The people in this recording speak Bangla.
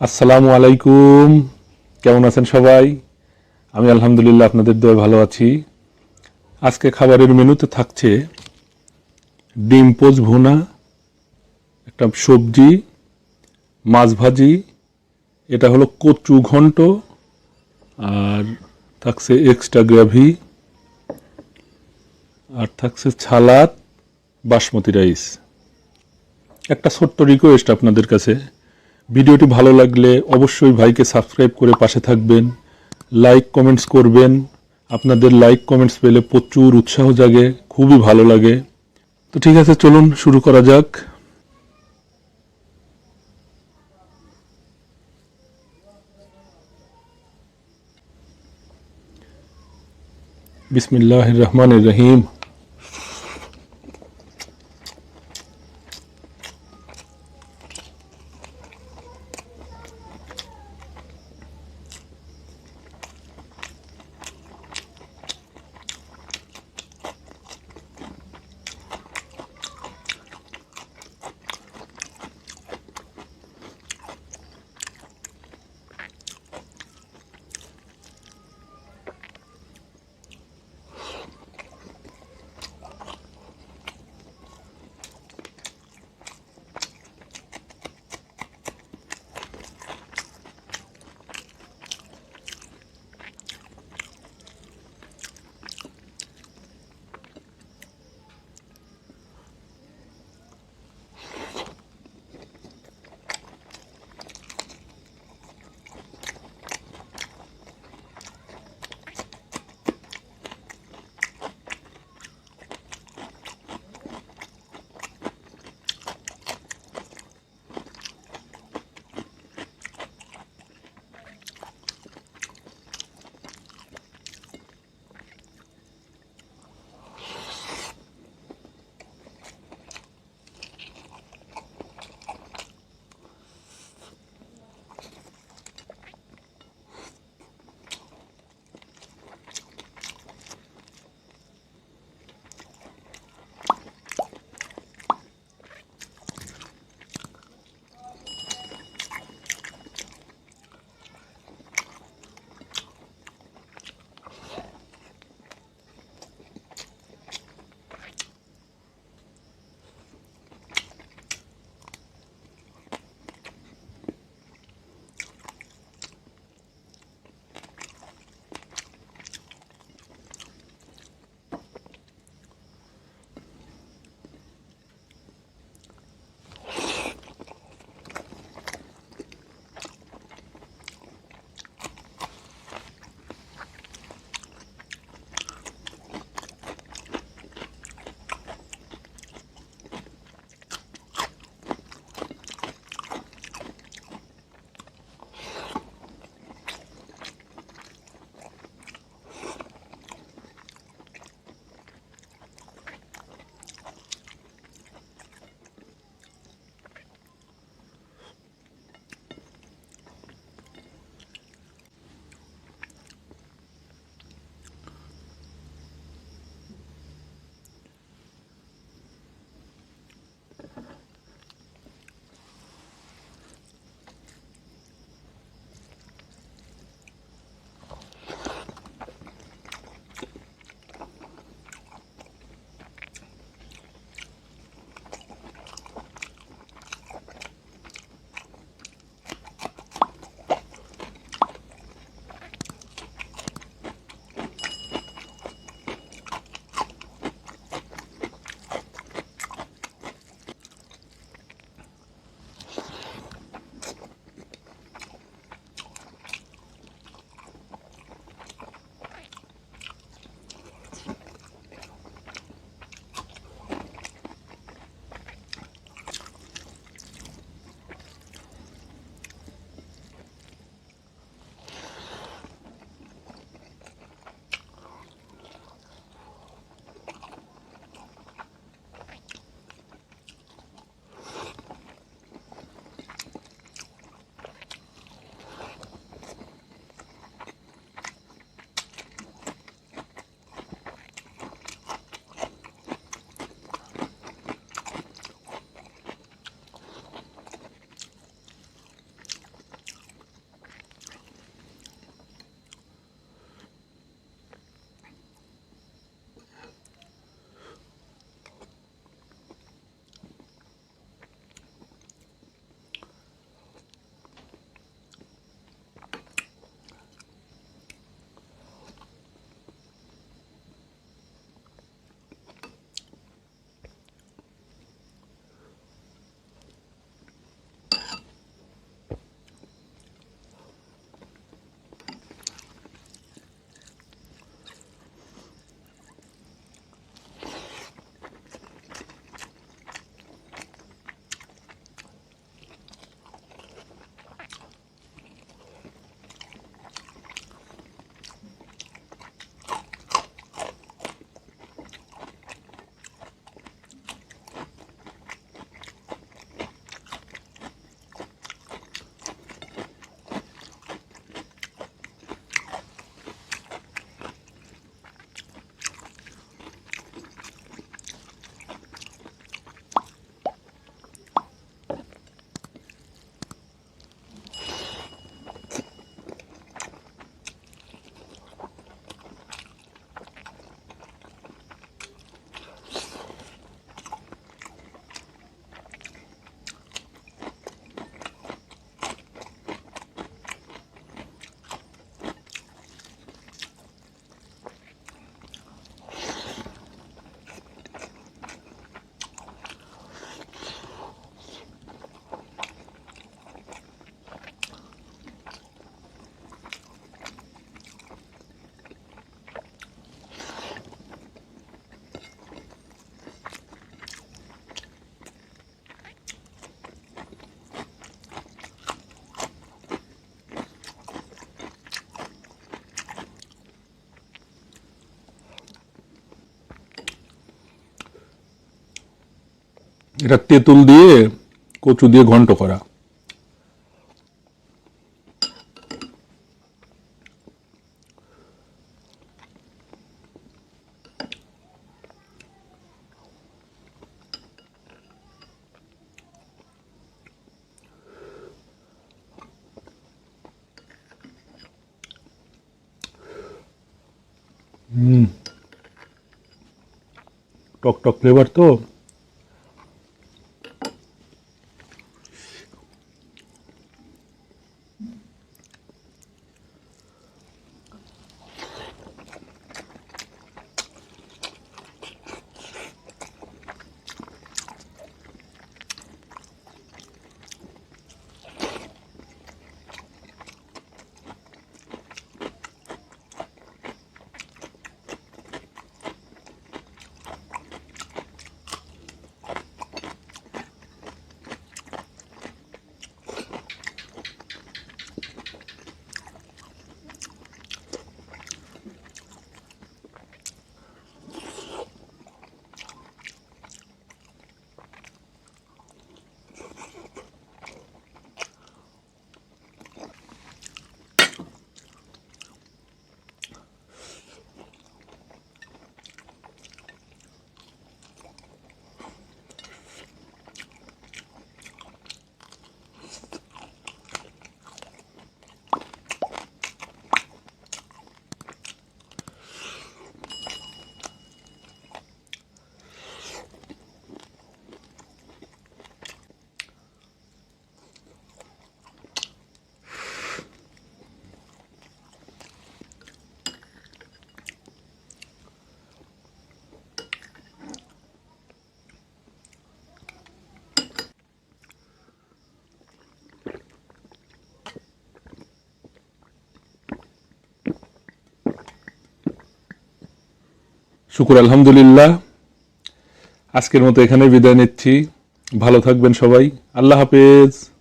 আসসালামু আলাইকুম। কেমন আছেন সবাই? আমি আলহামদুলিল্লাহ আপনাদের দয় ভালো আছি। আজকে খাবারের মেনুতে থাকছে ডিম পোচ ভুনা, একটা সবজি, মাছ ভাজি, এটা হলো কচু ঘন্ট, আর থাকছে এক্সট্রা গ্রেভি আর থাকছে ছালাদ, বাসমতি রাইস একটা ছোট্ট রিকোয়েস্ট আপনাদের কাছে। ভিডিওটি ভালো লাগলে অবশ্যই ভাইকে সাবস্ক্রাইব করে পাশে থাকবেন, লাইক কমেন্টস করবেন। আপনাদের লাইক কমেন্টস পেলে প্রচুর উৎসাহ জাগে, খুবই ভালো লাগে। তো ঠিক আছে, চলুন শুরু করা যাক। বিসমিল্লাহ রহমান রহিম। এটা তেঁতুল দিয়ে কচু দিয়ে ঘন্ট করা। টক টক ফ্লেভার তো। শুকুর আলহামদুলিল্লাহ। আজকের মতো এখানে বিদায় নিচ্ছি। ভালো থাকবেন সবাই। আল্লাহ হাফেজ।